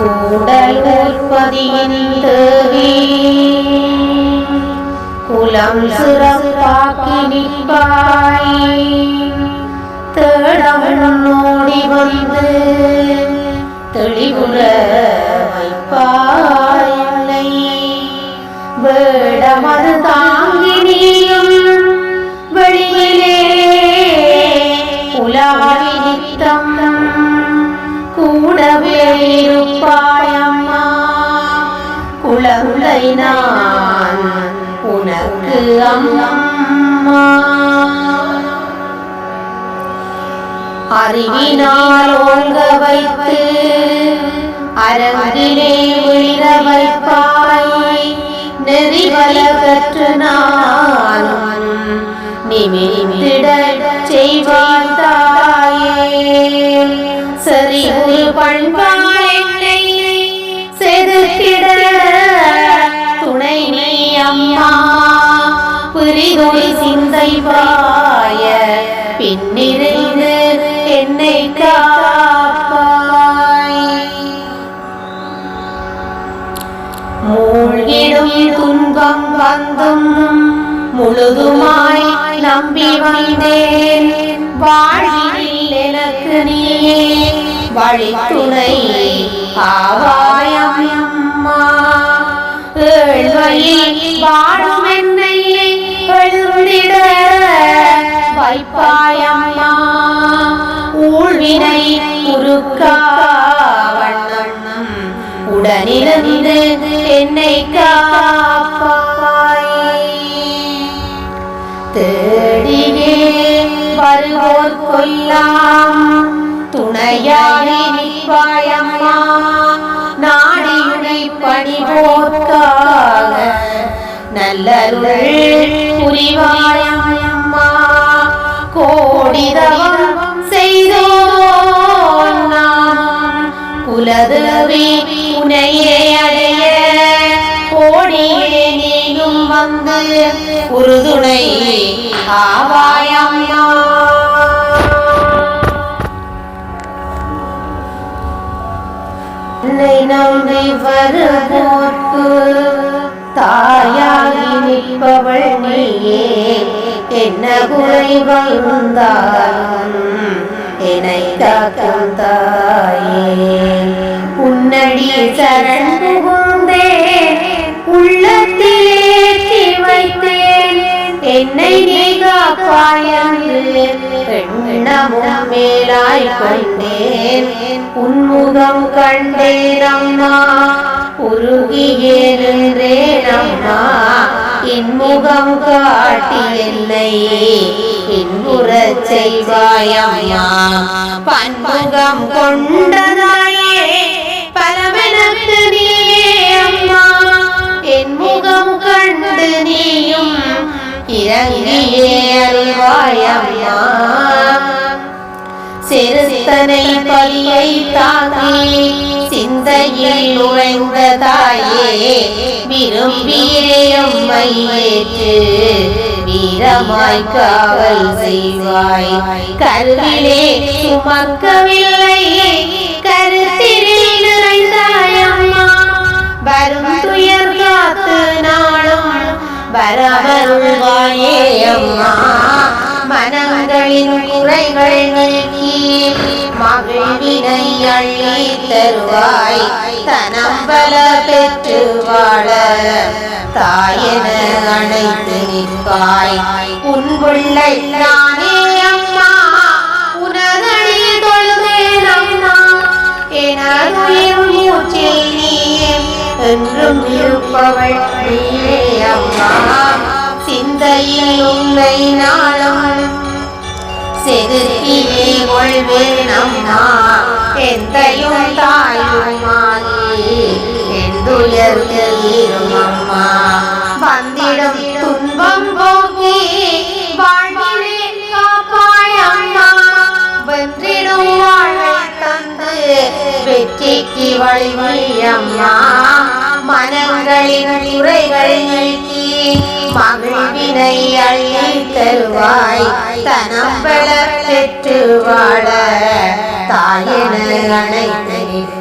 கூடலூர்பதியின் தேவி குலம் சிறப்பாக்கி நிற்பாய். தேடவனோடி வந்து தெளிவுற வைப்பாய். அம்மா. அறிவினால் ஓங்க வைத்து அரங்கிலே விழ வைப்பாய். நெறிவல கற்று நானும் நிமித்திட செய்வாய் தாயே. சரி ஒரு பண்பாய் செதுக்கிட துணை நீ அம்மா. புரிதொரு சிந்தை பாய பின்னிருந்து என்னை காப்பாய். மூழ்கிடும் துன்பம் வந்தும் முழுதுமாய் நம்பி வந்தேன். வாழ்வில் எனக்கு நீயே வழித்துணை ஆவாயம்மா. ஏழ்மையில் வாழும் ஊழ்வினை உடனிருந்து என்னை காப்பாய். தேடியே வருவோர் கொல்லாம். துணையாகி நிற்பாயம்மா நாடியுனை பணிவோர்க்காக நல்லருள் புரிவாயம்மா. கோடிதவா வந்து உறுதுணை ஆவாயம்மா. நம்பி வருவோர்க்கு தாயாகி நிற்பவள் நீயே என்ன குறை வந்தாலும் என்னை காக்கும் தாயே உன்னடி சரண் மேலாய் கொண்டேன். உன்முகம் கண்டேனம்மா. அம்மா. இன்முகம் காட்டி என்னை இன்புறச் செய்வாயம்மா பன்முகம் கொண்டது சிறுத்தனை பலியை தாங்கி சிந்தையில் நுழைந்த தாயே விரும்பியே அம்மை வீரமாய் காவல் செய்வாய். கருவிலே சுமக்கவில்லை கருத்திரில் நிறைந்தாயம்மா வரும் துயர் காத்து நாளும் வரவருள்வாயே அம்மா. மனங்களின் குறைகள் நீக்கி மகிழ்வினை அள்ளி தருவாய். தனம்பல பெற்று வாழ தாயென அணைத்து நிற்பாய். உன் பிள்ளை நானே அம்மா. உனதடில் தொழுதேன் அம்மா. எனதுயிர் மூச்சில் நீயே என்றும் இருப்பவள் நீயே அம்மா. சிந்தையில் உன்னை நாளும் செதுக்கியே கொள்வேன் அம்மா எந்தையும் தாயுமாகி எந்துயர் தீரும் அம்மா வந்திடும் துன்பம் போக்கி வாழ்விலே காப்பாய் அம்மா வென்றிடும் வாழ்வை தந்து வெற்றிக்கு வழிவழி அம்மா மனங்களின் குறைகள் வாழ தாயின அனைத்து